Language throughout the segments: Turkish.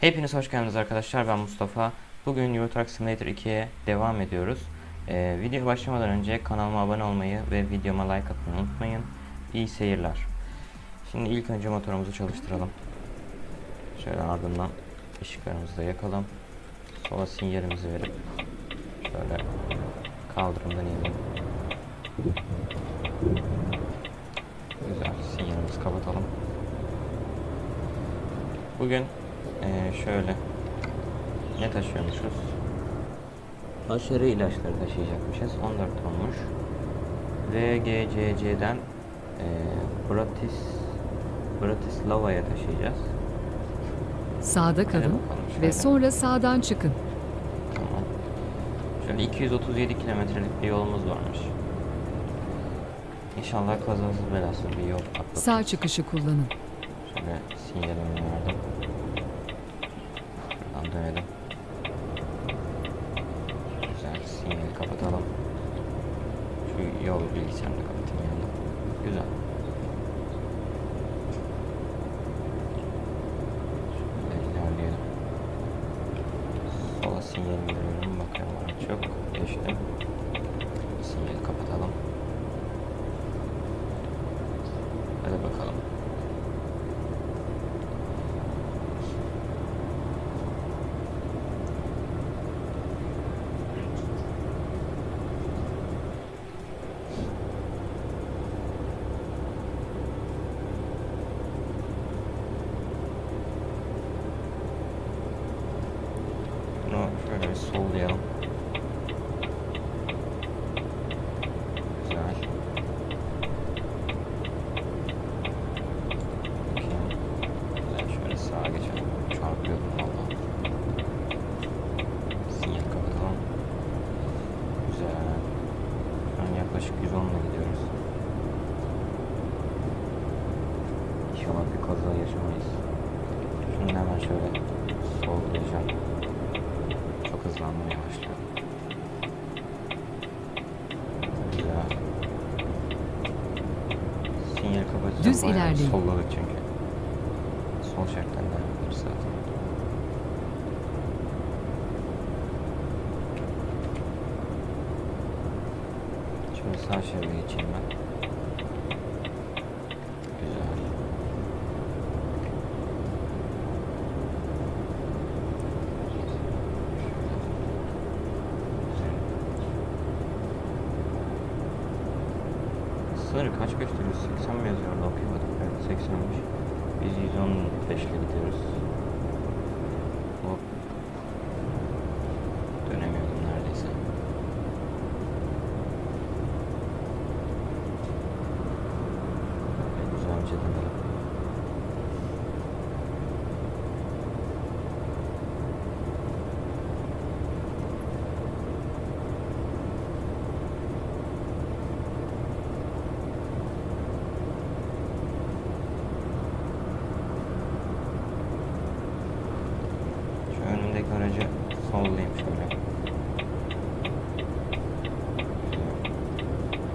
Hepiniz hoş geldiniz arkadaşlar. Ben Mustafa. Bugün Euro Truck Simulator 2'ye devam ediyoruz. Ee, video başlamadan önce kanalıma abone olmayı ve videoma like atmayı unutmayın. İyi seyirler. Şimdi ilk önce motorumuzu çalıştıralım. Şöyle ardından ışıklarımızı da yakalım. Sola sinyalimizi verip şöyle kaldırımdan inelim. Güzel. Sinyalimizi kapatalım. Bugün eee, şöyle ne taşıyormuşuz? Aşırı ilaçları taşıyacakmışız. 14 tonmuş. VGCC'den eee Bratis Bratislava'ya taşıyacağız. Sağda kalın bakalım ve sonra sağdan çıkın. Tamam. Şöyle 237 kilometrelik bir yolumuz varmış. İnşallah kazasız belasız bir yol atlatırız. Sağ çıkışı kullanın. Şöyle sinyalimi verdim. Dönelim. Güzel. Sinyali kapatalım. Şu yol bilgisayarını kapatayım yanında. Güzel. Şöyle ilerleyelim. Sola sinyalimi veriyorum. Bakıyorum araç yok. Geçtim. Sinyali kapatalım. Hadi bakalım. Bunu şöyle bir sollayalım. Güzel. Güzel şöyle sağa geçelim. Çarpıyordum valla. Sinyal kapatalım. Güzel. Şu an yaklaşık 110 ile gidiyoruz. İnşallah bir kaza yaşamayız. Şunu hemen şöyle sollayacağım. Hızlandım yavaşlıyorum. Güzel. Sinyal kapatacağım. Düz bayağı ilerleyin. Solladık çünkü. Sol şeritten devam ediyoruz zaten. Şimdi sağ şeride geçeyim ben. Güzel. Sınırı kaç gösteriyor? 80 mi yazıyor orada okuyamadım. Evet 80'miş. Biz 115 ile gidiyoruz. Hop. Dönemiyordum neredeyse. Böyle güzelce dönelim. Şu aracı sollayayım şöyle.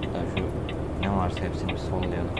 Hatta şu ne varsa hepsini sollayalım.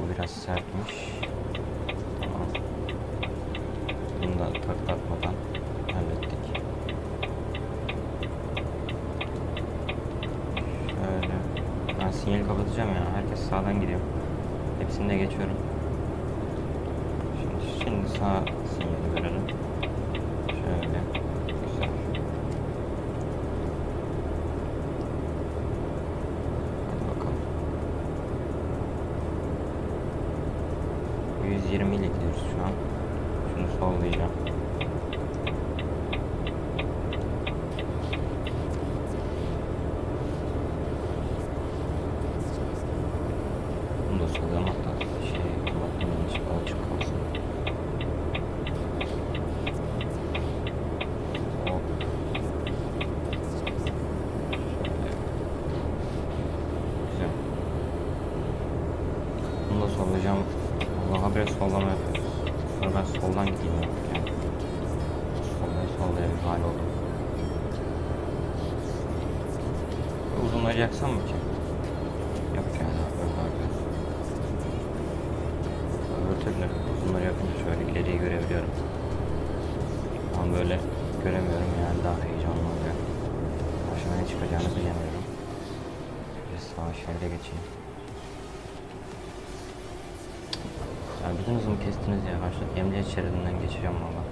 Bu biraz sertmiş. Tamam. Bunu da taklatmadan hallettik. Şöyle. Ben sinyali kapatacağım ya. Herkes sağdan gidiyor. Hepsini de geçiyorum. Şimdi, şimdi sağ sinyali verelim. sollayacağım. Allah habire sollama yapıyoruz. Sonra ben soldan gideyim yani. Sollaya sollaya bir hal oldu. Uzunları mı ki? Yok yani öbürlerde. Öbür türlü uzunları yakınca şöyle geriye görebiliyorum. Ama böyle göremiyorum yani daha heyecanlı oluyor. Başıma ne çıkacağını bilemiyorum. Bir sağ şeride geçeyim. Bütün hızımı kestiniz ya. Başta emniyet şeridinden geçeceğim valla.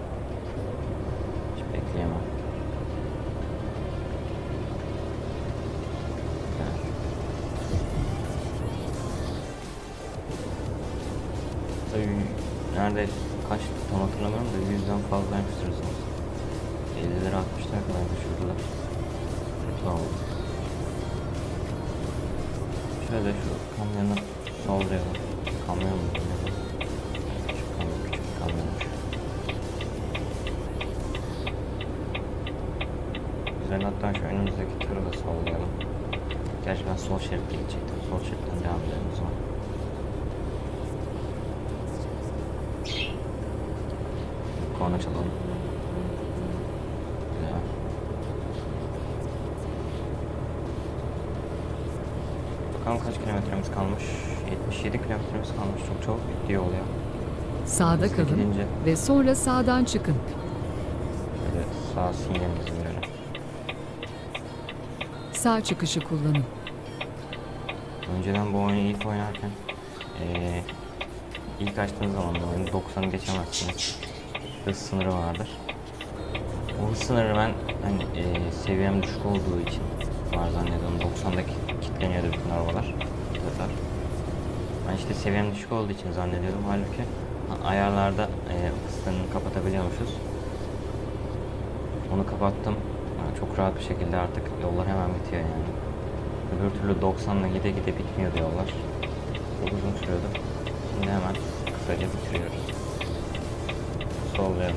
Hiç bekleyemem. Tabii nerede kaç tam hatırlamıyorum da yüzden fazlaymış sırasınız. 50'lere 60'lara kadar düşürdüler. Oldu. Şöyle şu kamyonu sollayalım. Kamyon mu? Ne bu? Küçük kamyon, küçük bir kamyonmuş. Güzel hatta şu önümüzdeki tırı da sollayalım. Gerçi ben sol şeritte gidecektim. Sol şeritten devam edelim o zaman. Korna çalalım. Güzel. Bakalım kaç kilometremiz kalmış? 77 kilometremiz kalmış. Çok çabuk bitiyor oluyor. Sağda Hızlı kalın gidince ve sonra sağdan çıkın. şöyle sağ sinyalimizi verelim. Sağ çıkışı kullanın. Önceden bu oyunu ilk oynarken eee ilk açtığınız zaman bu oyunu 90'ı geçemezsiniz. Hız sınırı vardır. O hız sınırı ben hani eee seviyem düşük olduğu için var zannediyorum 90'daki kilitleniyordu bütün arabalar. Hızlar. Ben işte seviyem düşük olduğu için zannediyordum. Halbuki ha- ayarlarda eee hız sınırını kapatabiliyormuşuz. Onu kapattım. Yani çok rahat bir şekilde artık yollar hemen bitiyor yani. Öbür türlü 90'la gide gide bitmiyordu yollar. Çok uzun sürüyordu. Şimdi hemen kısaca bitiriyoruz. Sollayalım.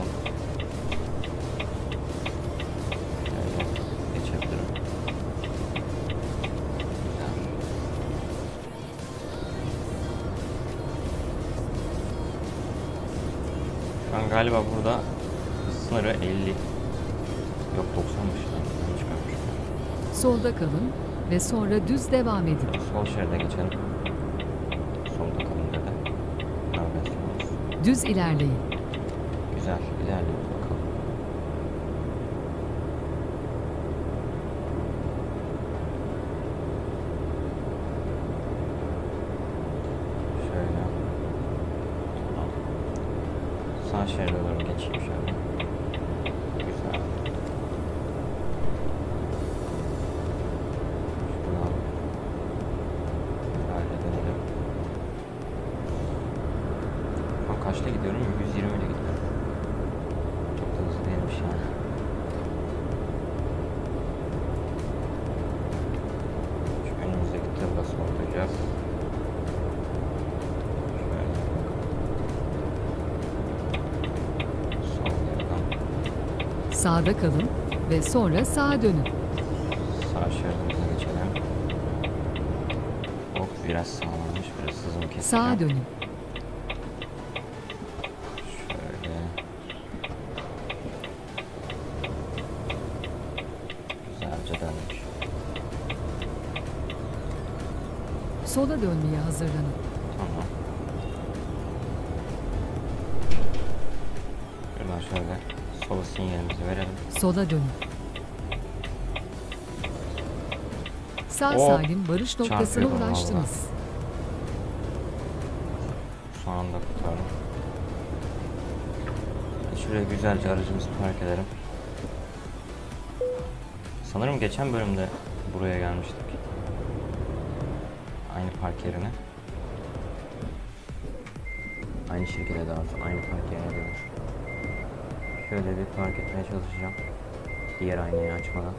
Şu an galiba burada sınırı 50. Yok 90'mış. Yanlış görmüşüm. Solda kalın ve sonra düz devam edin. Sol şeride geçelim. Solda kalın dedi. Düz ilerleyin. Güzel. ilerliyoruz bakalım. Şöyle. Sağ şeride doğru geçeyim şöyle. Güzel. Şuradan. Şöyle dönelim. Şu an kaçta gidiyorum? 120 ile gidiyorum. Çok da hızlı değilmiş yani. Şu önümüzdeki tırla soracağız. Şöyle. Sol yerden Sağda kalın ve sonra sağa dönün. sağ şeridimize geçelim. Hop biraz sağlanmış, biraz hızımı keseceğim. Sağa dönün. Şöyle. Güzelce döndük. Sola dönmeye hazırlanın. Tamam. Şuradan şöyle sola sinyalimizi verelim. Sola dönün. Sağ Oo, salim varış noktasına çarpıyordum ulaştınız. Son anda kurtardım. Şuraya güzelce aracımızı park edelim. Sanırım geçen bölümde buraya gelmiştik. Aynı park yerine. Aynı şirkete daha doğrusu aynı park yerine gelir. Şöyle bir park etmeye çalışacağım. Diğer aynayı açmadan.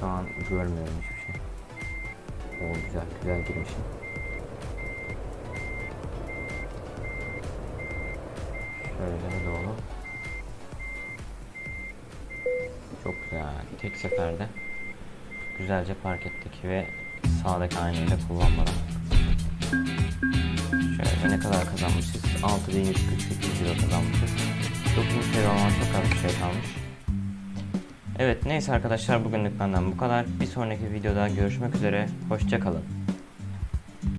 Şu an görmüyorum hiçbir şey. O güzel, güzel girmişim. Şöyle doğru. Çok güzel. Tek seferde güzelce park ettik ve sağdaki aynayı da kullanmadan. Şöyle ne kadar kazanmışız? 6148 euro kazanmışız. 9. seviye olan çok az bir şey kalmış. Evet neyse arkadaşlar bugünlük benden bu kadar. Bir sonraki videoda görüşmek üzere. Hoşçakalın.